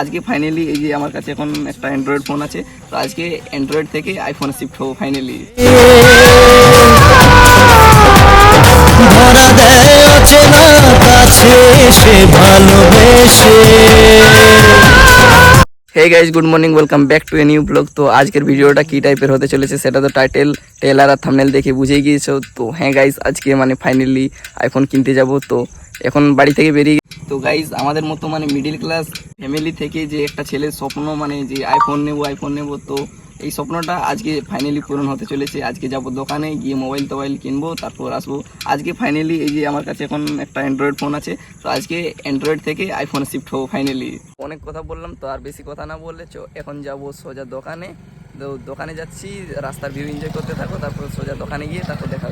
আজকে ফাইনালি এই যে আমার কাছে এখন একটা অ্যান্ড্রয়েড ফোন আছে তো আজকে অ্যান্ড্রয়েড থেকে আইফোনে শিফট হব finally hey guys good morning welcome back to a new blog তো আজকের ভিডিওটা কী টাইপের হতে চলেছে সেটা তো টাইটেল টেলার আর থামনেল দেখে বুঝেই গিয়েছো। তো হ্যাঁ গাইজ আজকে মানে ফাইনালি আইফোন কিনতে যাব। তো এখন বাড়ি থেকে বেরিয়ে তো গাইজ আমাদের মতো মানে মিডিল ক্লাস ফ্যামিলি থেকে যে একটা ছেলের স্বপ্ন মানে যে আইফোন নেব আইফোন নেব, তো এই স্বপ্নটা আজকে ফাইনালি পূরণ হতে চলেছে। আজকে যাব দোকানে গিয়ে মোবাইল টোবাইল কিনবো, তারপর আসব। আজকে ফাইনালি এই যে আমার কাছে এখন একটা অ্যান্ড্রয়েড ফোন আছে, তো আজকে অ্যান্ড্রয়েড থেকে আইফোন শিফট হব ফাইনালি অনেক কথা বললাম তো আর বেশি কথা না বললে চো, এখন যাব সোজা দোকানে। তো দোকানে যাচ্ছি, রাস্তার ভিউ এনজয় করতে থাকো, তারপর সোজা দোকানে গিয়ে তারপর দেখা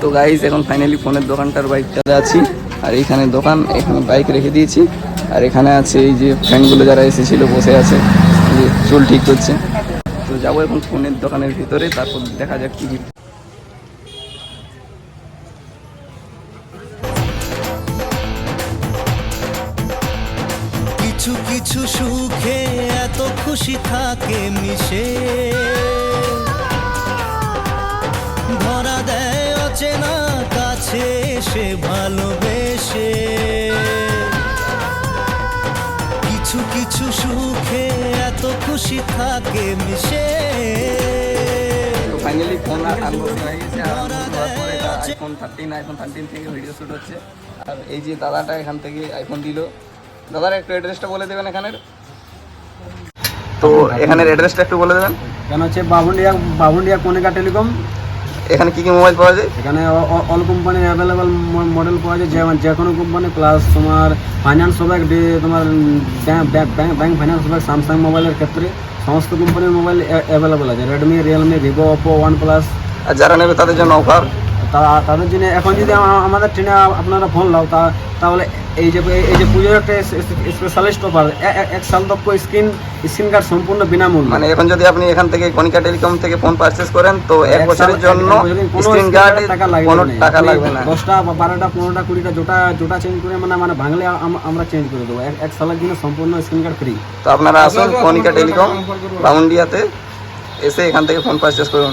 তো গাইজ এখন ফাইনালি ফোনের দোকানটার বাইকটাতে আছি। আর এইখানে দোকান এখানে বাইক রেখে দিয়েছি। আর এখানে আছে এই যে ফ্রেন্ডগুলো যারা এসেছিল বসে আছে যে চুল ঠিক করছে। তো যাব এখন ফোনের দোকানের ভিতরে তারপর দেখা যাক কি কি কিছু কিছু সুখে এত খুশি থাকে মিশে। দেয় অচেনা কাছে সে ভালোবেসে। কিছু কিছু সুখে এত খুশি থাকে মিশে। ফাইনালি ফোন আনবক্সিং হয়ে গেছে। পরে আইফোন থার্টিন আইফোন থার্টিন থেকে ভিডিও শ্যুট হচ্ছে। আর এই যে দাদাটা এখান থেকে আইফোন দিল। দাদার একটু অ্যাড্রেসটা বলে দেবেন এখানের? তো এখানের অ্যাড্রেসটা একটু বলে দেবেন। এখানে হচ্ছে বাবুন্ডিয়া বাবুন্ডিয়া কনিকা টেলিকম। এখানে কি কি মোবাইল পাওয়া যায়? এখানে অল কোম্পানির অ্যাভেলেবল মডেল পাওয়া যায় যেমন যে কোনো কোম্পানি প্লাস তোমার ফাইন্যান্স ডি- তোমার ব্যাংক ফাইন্যান্স হবে স্যামসাং মোবাইলের ক্ষেত্রে। সমস্ত কোম্পানির মোবাইল অ্যাভেলেবল আছে Redmi Realme Vivo Oppo OnePlus আর যারা নেবে তাদের জন্য অফার তাদের জন্য এখন যদি আমাদের ট্রেনে আপনারা ফোন লাও তা তাহলে এই যে এই যে পুজোর একটা স্পেশালিস্ট অফার এক সাল তক স্ক্রিন স্ক্রিন কার্ড সম্পূর্ণ বিনামূল্য। মানে এখন যদি আপনি এখান থেকে কনিকা টেলিকম থেকে ফোন পারচেস করেন তো এক বছরের জন্য স্ক্রিন গার্ড টাকা লাগবে কোনো না। টাকা লাগবে না। দশটা বা বারোটা পনেরোটা কুড়িটা জোটা জোটা চেঞ্জ করে মানে মানে ভাঙলে আমরা চেঞ্জ করে দেবো। এক- এক সালের জন্য সম্পূর্ণ স্ক্রিন কার্ড ফ্রি তো আপনারা আসুন কনিকা টেলিকম বাউন্ডিয়াতে এসে এখান থেকে ফোন পারচেস করুন।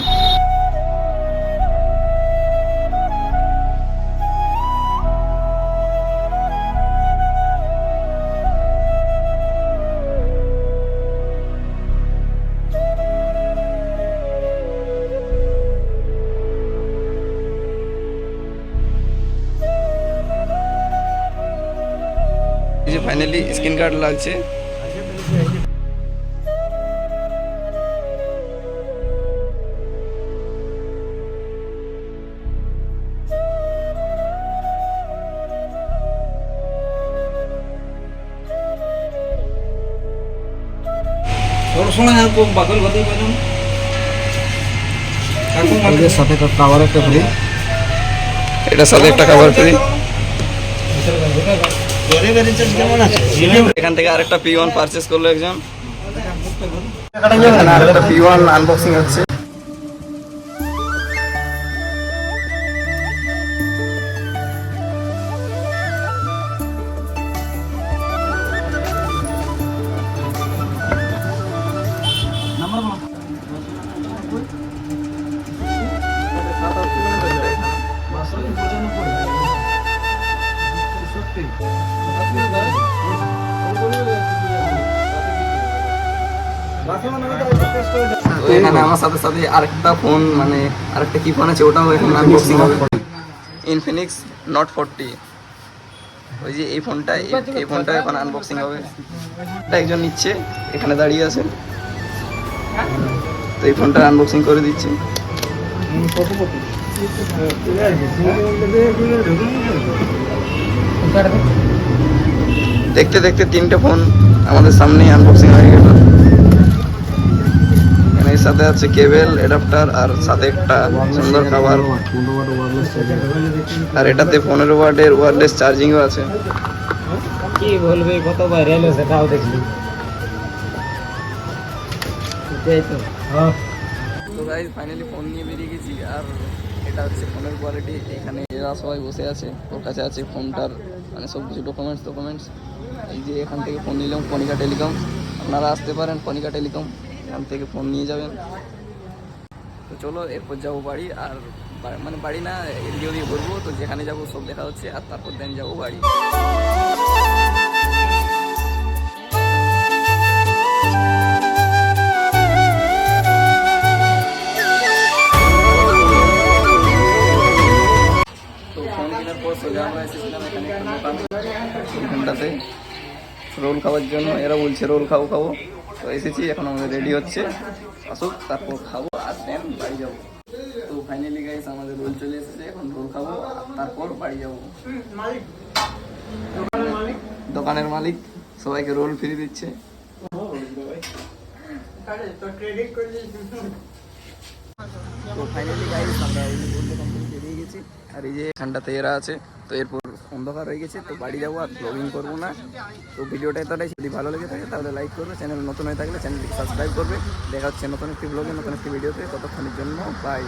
ফাইনালি স্ক্রিন কার্ড লাগছে। সাথে কাভার একটা ফ্রি এটার সাথে একটা কাভার ফ্রি এখান থেকে আরেকটা পি ওয়ান পারচেস করল একজন। আরেকটা পি ওয়ান আনবক্সিং হচ্ছে। এখানে আমার সাথে সাথে আরেকটা ফোন মানে আরেকটা কি ফোন আছে ওটাও এখন আনবক্সিং হবে। ইনফিনিক্স নট ফোরটি ওই যে এই ফোনটা এই- ফোনটা এখন আনবক্সিং হবে। এটা একজন নিচ্ছে এখানে দাঁড়িয়ে আছে। তো এই ফোনটা আনবক্সিং করে দিচ্ছি। দেখতে দেখতে তিনটে ফোন আমাদের সামনেই আনবক্সিং হয়ে গেল। সাথে আছে কেবল অ্যাডাপ্টার আর সাথে একটা সুন্দর খাবার। আর এটাতে পনেরো ওয়াটের ওয়্যারলেস চার্জিংও আছে। কি বলবে কত ভাইরাল সেটাও দেখলি। তো হ্যাঁ। তো গাইজ ফাইনালি ফোন নিয়ে বেরিয়ে গেছি আর এটা হচ্ছে ফোনের কোয়ালিটি এখানে এরা সবাই বসে আছে ওর কাছে আছে ফোনটার মানে সব কিছু ডকুমেন্টস ডকুমেন্টস এই যে এখান থেকে ফোন নিলাম কনিকা টেলিকম। আপনারা আসতে পারেন কনিকা টেলিকম। এখান থেকে ফোন নিয়ে যাবেন। তো চলো, এরপর যাব বাড়ি আর মানে বাড়ি না, এদিকে ওদিকে ঘুরবো তো যেখানে যাব সব দেখা হচ্ছে আর তারপর দেন যাব বাড়ি। রোল খাওয়ার জন্য, এরা বলছে রোল খাও খাব। তো এসেছি, এখন আমাদের রেডি হচ্ছে। আসুক, তারপর খাব আর দেন বাড়ি যাব। তো ফাইনালি গাইস আমাদের রোল চলে এসেছে, এখন রোল খাব, তারপর বাড়ি যাব। দোকানের মালিক সবাইকে রোল ফ্রি দিচ্ছে। তো ফাইনালি গাইস আমরা বেরিয়ে গেছি আর এই যে এখানটাতে এরা আছে, তো এরপর অন্ধকার হয়ে গেছে, তো বাড়ি যাব আর ব্লগিং করব না। তো ভিডিওটা এতটাই, যদি ভালো লেগে থাকে তাহলে লাইক করবে চ্যানেল নতুন হয়ে থাকলে চ্যানেলটি সাবস্ক্রাইব করবে। দেখা হচ্ছে নতুন একটি ব্লগে নতুন একটি ভিডিওতে ততক্ষণের জন্য বাই